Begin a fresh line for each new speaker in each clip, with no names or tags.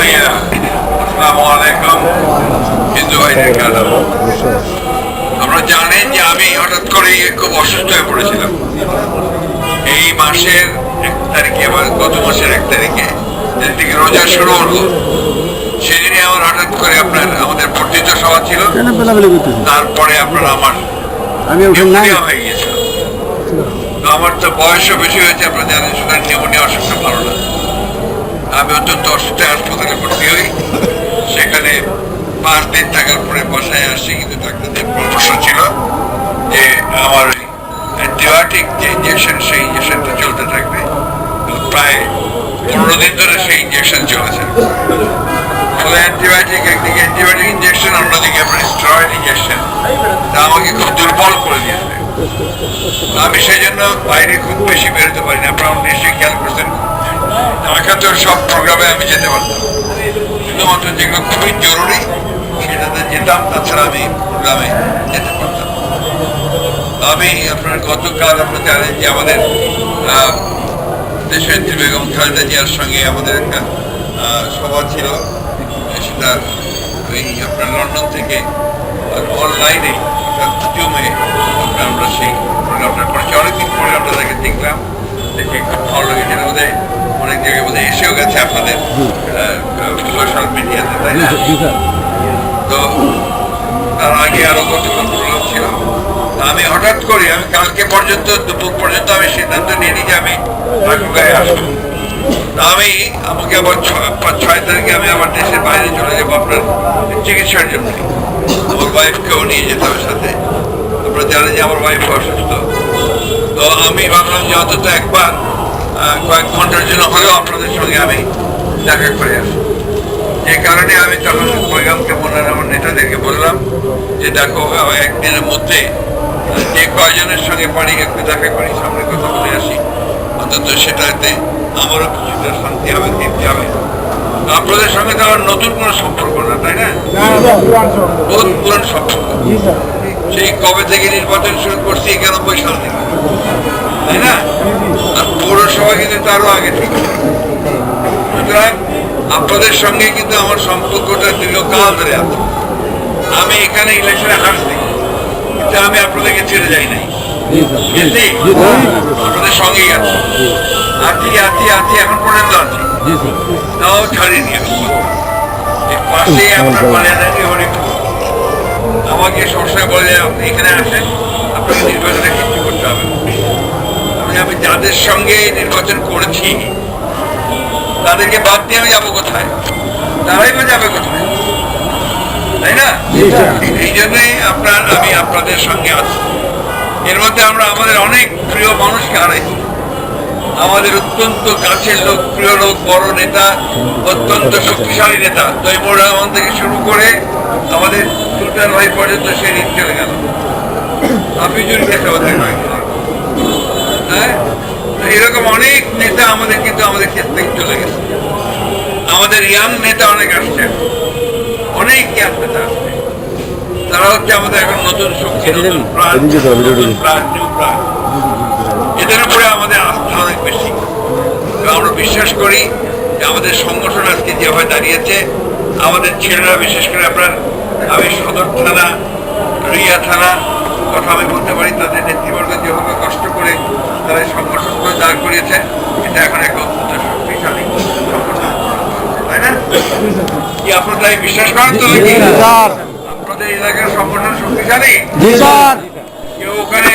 ভাইয়া আসসালামু আলাইকুম। হিন্দু ভাইদের কালাম আমরা জানেন যে আমি হঠাৎ করে খুব অসুস্থ হয়ে পড়েছিলাম। এই মাসের এক তারিখে বা গত মাসের এক তারিখে যেদিন থেকে রোজা শুরু হলো সেদিনই আমার হঠাৎ করে আপনার আমাদের বর্ধিত সভা ছিল। তারপরে আপনার আমার হয়ে গিয়েছিল তো আমার তো বয়সও বেশি হয়েছে আপনারা জানেন সুতরাং নিউমোনিয়া অসুখটা ভালো না। আমি অত্যন্ত অসুস্থ, হাসপাতালে ভর্তি হই। সেখানে পাঁচ দিন থাকার পরে বাসায় আসি, কিন্তু ডাক্তারদের পরামর্শ ছিল যে আমার ওই অ্যান্টিবায়োটিক যে ইঞ্জেকশন সেই ইঞ্জেকশনটা চলতে থাকবে। প্রায় পনেরো দিন ধরে সেই ইঞ্জেকশন চলেছে। ফলে অ্যান্টিবায়োটিক, একদিকে অ্যান্টিবায়োটিক ইঞ্জেকশন অন্যদিকে আপনার স্টেরয়েড ইঞ্জেকশন তা আমাকে খুব দুর্বল করে দিয়েছে। আমি সেই জন্য বাইরে খুব বেশি বেরোতে পারি না আপনারা নিশ্চয়ই খেয়াল করছেন। ঢাকা তো সব প্রোগ্রামে আমি যেতে পারতাম। শুধুমাত্র যেগুলো খুবই জরুরি, সেটাতে যেতাম, তাছাড়া আমি প্রোগ্রামে যেতে পারতাম। আমি আপনার গতকাল আপনারা জানেন যে আমাদের দেশনেত্রী বেগম খালেদা জিয়ার সঙ্গে আমাদের একটা সভা ছিল। সেটা ওই আপনার লন্ডন থেকে অনলাইনে জুমে আপনার আমরা সেই প্রোগ্রামটা করেছি। অনেকদিন পরে আমরা তাকে দেখলাম, দেখে খুব ভালো লেগেছে। বোধহয় অনেক জায়গায় বোধহয় এসেও গেছে আপনাদের সোশ্যাল মিডিয়াতে তাই না? তো তার আগে আরও কতগুলো প্রোগ্রাম ছিল? আমি হঠাৎ করে আমি কালকে পর্যন্ত দুপুর পর্যন্ত আমি সিদ্ধান্ত নিয়ে নিই যে আমি ঠাকুরগাঁয়ে আসব। আমি আমাকে আবার ছয় পাঁচ ছয় তারিখে আমি আমার দেশের বাইরে চলে যাব আপনার চিকিৎসার জন্য। আমার ওয়াইফকেও নিয়ে যেতে হবে সাথে। আপনারা জানেন যে আমার ওয়াইফ অসুস্থ। তো আমি ভাবলাম যে অন্তত একবার কয়েক ঘণ্টার জন্য হলেও আপনাদের সঙ্গে আমি দেখা করে আসি যে কারণে আমি তখন পয়গামকে বললাম আমার নেতাদেরকে বললাম যে দেখো একদিনের মধ্যে যে কয়জনের সঙ্গে পারি একটু দেখা করি সামনে কথা বলে আসি। অন্তত সেটাতে আমারও কিছুটা শান্তি হবে তৃপ্তি হবে। আপনাদের সঙ্গে তো আমার নতুন কোনো সম্পর্ক না তাই না? বহুত পুরান সম্পর্ক। সেই কবে থেকে নির্বাচন শুরু করছি একানব্বই সাল থেকে। তারও আগে থেকে। সুতরাং আপনাদের সঙ্গে কিন্তু আমার সম্পর্কটা দীর্ঘকাল ধরে আমি এখানে ইলেকশনে হারছি কিন্তু আমি আপনাদেরকে ছেড়ে যাই নাই। আপনাদের সঙ্গেই আছি। আছি আছি আছি, এখন পর্যন্ত আছি। তাও ছাড়িনি পাশেই আপনার বালিয়ানাটি হরিপুর আমাকে সবসময় বলে, আপনি এখানে আসেন, আপনাকে নির্বাচনে কিছু করতে হবে। আমি আমি যাদের সঙ্গে নির্বাচন করেছি, তাদেরকে বাদ দিয়ে আমি যাব কোথায়? তারাই বা যাবে কোথায়? তাই না? এই জন্যই আপনার, আমি আপনাদের সঙ্গে আছি। এর মধ্যে আমরা আমাদের অনেক প্রিয় মানুষকে হারাইছি। আমাদের অত্যন্ত কাছের লোক, প্রিয় লোক, বড় নেতা, অত্যন্ত শক্তিশালী নেতা, তৈমুর রহমান থেকে শুরু করে আমাদের সুলতান ভাই পর্যন্ত সে চলে গেল। হাফিজুর গেছে ওদের কয়েকজন। হ্যাঁ তো এরকম অনেক নেতা আমাদের কিন্তু আমাদের ক্ষেত্র থেকে চলে গেছে। আমাদের ইয়াং নেতা অনেক আসছে। অনেক ইয়াং নেতা আসছে। তারা হচ্ছে আমাদের এখন নতুন শক্তি নতুন প্রাণ নতুন প্রাণ new প্রাণ। এদের উপরে আমাদের আস্থা অনেক বেশি। আমরা বিশ্বাস করি যে আমাদের সংগঠন আজকে যেভাবে দাঁড়িয়েছে আমাদের ছেলেরা বিশেষ করে আপনার আমি সদর থানা রিয়া থানা কথা আমি বলতে পারি তাদের নেতৃবর্গ যেভাবে তারা এই সংগঠন করে দাঁড় করিয়েছে। এটা এখন একটা অত্যন্ত শক্তিশালী সংগঠন। তাই না? কি আপনারা বিশ্বাস করেন তো? নাকি? আপনাদের এলাকার সংগঠন শক্তিশালী? কেউ ওখানে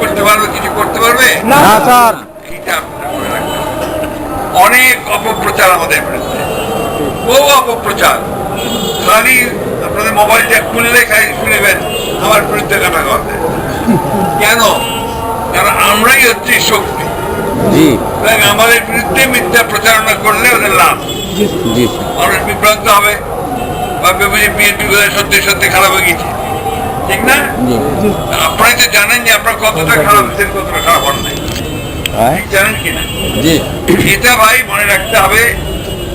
করতে পারবে কিছু করতে পারবে?
না স্যার।
এইটা আপনারা রাখবেন। অনেক অপপ্রচার আমাদের বিরুদ্ধে। বহু অপপ্রচার। খালি আপনাদের মোবাইলটা খুললে খালি শুনবেন আমার বিরুদ্ধে কথা কথা কেন? আমরাই হচ্ছি শক্তি। আমাদের বিরুদ্ধে মিথ্যা প্রচারণা করলে ওদের লাভ। মানুষ বিভ্রান্ত হবে। ভাববে বুঝি বিএনপি বোধহয় সত্যি সত্যি খারাপ হয়ে গেছে। ঠিক না? আপনারাই তো জানেন যে আপনার কতটা খারাপ হচ্ছেন কতটা খারাপ হন নাই।
হ্যাঁ?
জানেন কিনা এটা ভাই মনে রাখতে হবে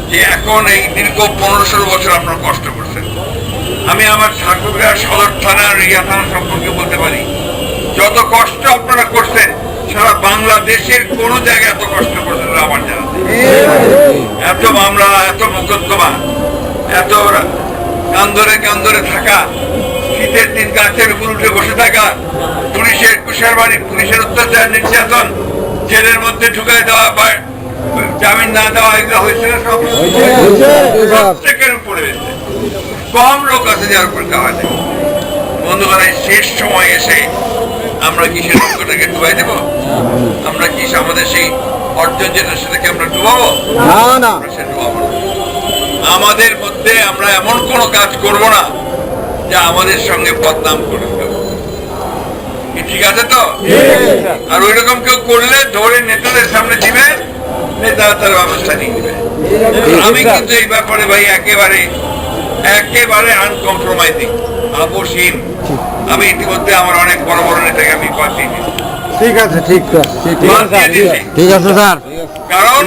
যে এখন এই দীর্ঘ পনেরো ষোলো বছর আপনারা কষ্ট করছেন। আমি আমার ঠাকুরগাঁ সদর থানা রিয়া থানা সম্পর্কে বলতে পারি। যত কষ্ট আপনারা করছেন বাংলাদেশের কোনো জায়গায় এত কষ্ট করছেন না আমার জানা এত মামলা, এত মোকদ্দমা, এত কান্দরে কান্দরে থাকা, শীতের দিন গাছের উপর উঠে বসে থাকা, পুলিশের কুশার বাড়ি, পুলিশের অত্যাচার, নির্যাতন, জেলের মধ্যে ঢুকাই দেওয়া, বা জামিন না দেওয়া, এগুলো হয়েছে না সব প্রত্যেকের উপরে। কম লোক আছে যার উপর দেওয়া যায়। এই শেষ সময় এসে আমরা কি সে লক্ষ্যটাকে ডুবাই দেব? আমরা কি আমাদের সেই অর্জন যেটা সেটাকে আমরা ডুবাবো?
না না।
ডুবাবো আমাদের মধ্যে আমরা এমন কোনো কাজ করব না যা আমাদের সঙ্গে বদনাম করে দেবো। ঠিক আছে তো? আর ওই রকম কেউ করলে ধরে নেতাদের সামনে দিবে নেতা তার ব্যবস্থা নিয়ে নেবে। আমি কিন্তু এই ব্যাপারে ভাই একেবারে একেবারে আনকম্প্রোমাইজিং আপোষহীন আমি ইতিমধ্যে আমার অনেক বড় বড় নেতাকে আমি পাঠিয়ে দিয়েছি।
ঠিক আছে ঠিক আছে। ঠিক আছে। স্যার।
কারণ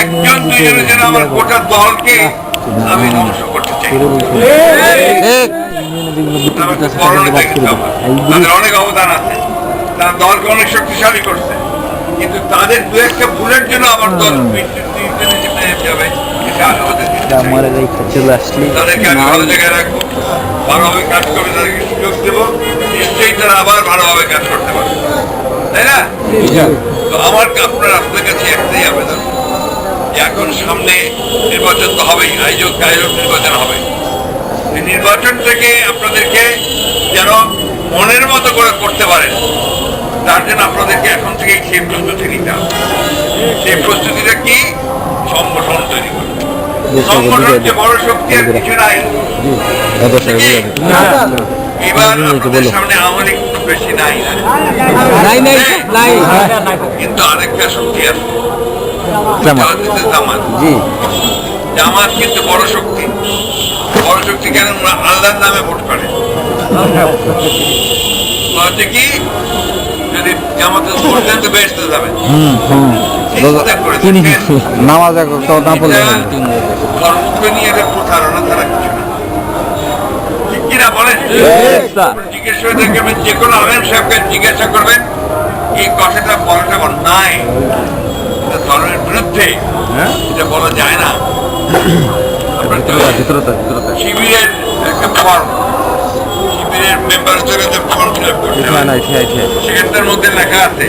একজন দুজনের জন্য আমার গোটা দলকে আমি ধ্বংস করতে চাই। তাদের অনেক অবদান আছে। তারা দলকে অনেক শক্তিশালী করছে। কিন্তু তাদের দু একটা ভুলের জন্য আমার দল যাবে এটা আমি ওদের দিতে চাই। না।
আমার এই চলে আসলি।
তাদেরকে আমি ভালো জায়গায় রাখব। ভালোভাবে কাজ করবে, তাদেরকে সুযোগ দেবো। নিশ্চয়ই তারা আবার ভালোভাবে কাজ করতে পারবে। তাই না? তো আমার আপনার আপনার কাছে একটাই আবেদন। এখন সামনে নির্বাচন তো হবেই, আয়োজক আয়োজক নির্বাচন হবে। এই নির্বাচন থেকে আপনাদেরকে যেন মনের মতো করে করতে পারেন, তার জন্য আপনাদেরকে এখন থেকে সেই প্রস্তুতি নিতে হবে। সেই প্রস্তুতিটা কি? সংগঠন তৈরি করবে
জামাত।
কিন্তু বড় শক্তি বড় শক্তি কেন আল্লাহর নামে ভোট করে কি যদি জামাতে ভোট দেন তো বেসতে যাবেন
নামাজ না পড়লে
ধর্মকে নিয়ে এটা প্রতারণা ছাড়া কিছু না। কিনা বলেন? জিজ্ঞেস করে দেখবেন যে কোনো আলেম সাহেবকে জিজ্ঞাসা করবেন এই কথাটা বলাটা অন্যায় এটা ধর্মের বিরুদ্ধে। এটা বলা যায় না। শিবিরের একটা ফর্ম শিবিরের মেম্বার হিসেবে ফর্ম ফিল আপ করতে হয় সেখানটার মধ্যে লেখা আছে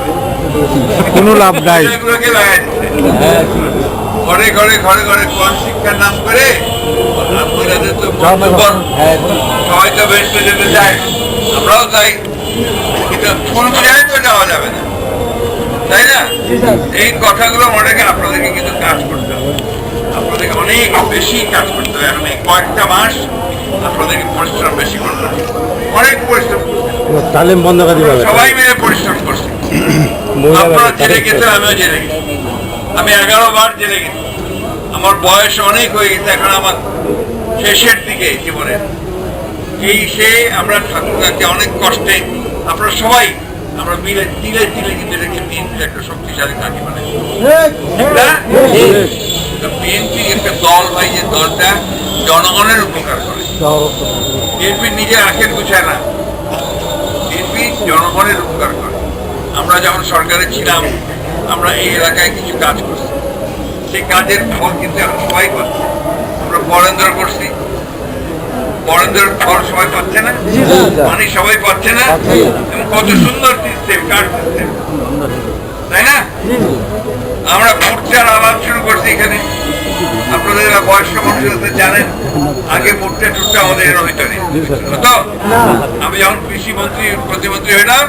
কোনো লাভ নাই।
দিচ্ছে ঘরে ঘরে ঘরে ঘরে কোন শিক্ষার নাম করে? আপনাদের তো মধ্যপর সবাই তো বেশ যেতে চায় আমরাও চাই কিন্তু ফুল চাই তো যাওয়া যাবে না। তাই না? এই কথাগুলো মনে রেখে আপনাদেরকে কিন্তু কাজ করতে হবে। আপনাদেরকে অনেক বেশি কাজ করতে হবে। এখন এই কয়েকটা মাস আপনাদেরকে পরিশ্রম বেশি করতে হবে। অনেক পরিশ্রম
বন্ধ করে দিবে
সবাই মিলে পরিশ্রম করছি। আপনারা জেলে গেছেন আমিও জেলে গেছি। আমি এগারো বার জেলে গেছি। আমার বয়স অনেক হয়ে গেছে এখন আমার শেষের দিকে জীবনের। এই সে আমরা ঠাকুরকে অনেক কষ্টে আপনারা সবাই আমরা মিলে তিলে তিলে কিন্তু এটাকে বিএনপির একটা শক্তিশালী কাঠি মানে বিএনপি একটা দল ভাই যে দলটা জনগণের উপকার করে। বিএনপি নিজে আখের গুছায় না। বিএনপি জনগণের উপকার করে। আমরা যখন সরকারে ছিলাম, আমরা এই এলাকায় কিছু কাজ করছি। সেই কাজের ফল কিন্তু এখন সবাই পাচ্ছে। আমরা বরেন্দ্র করছি। বরেন্দ্রের ফল সবাই পাচ্ছে না, পানি সবাই পাচ্ছে না, এবং কত সুন্দর সিস্টেম কার্ড সিস্টেম তাই না? আমরা ভুট্টার আবাদ শুরু করছি এখানে। আপনাদের বয়স্ক মানুষের জানেন, আগে ভুট্টা টুট্টা আমাদের এর ভিতরে তো আমি যখন কৃষি মন্ত্রী, প্রতিমন্ত্রী হইলাম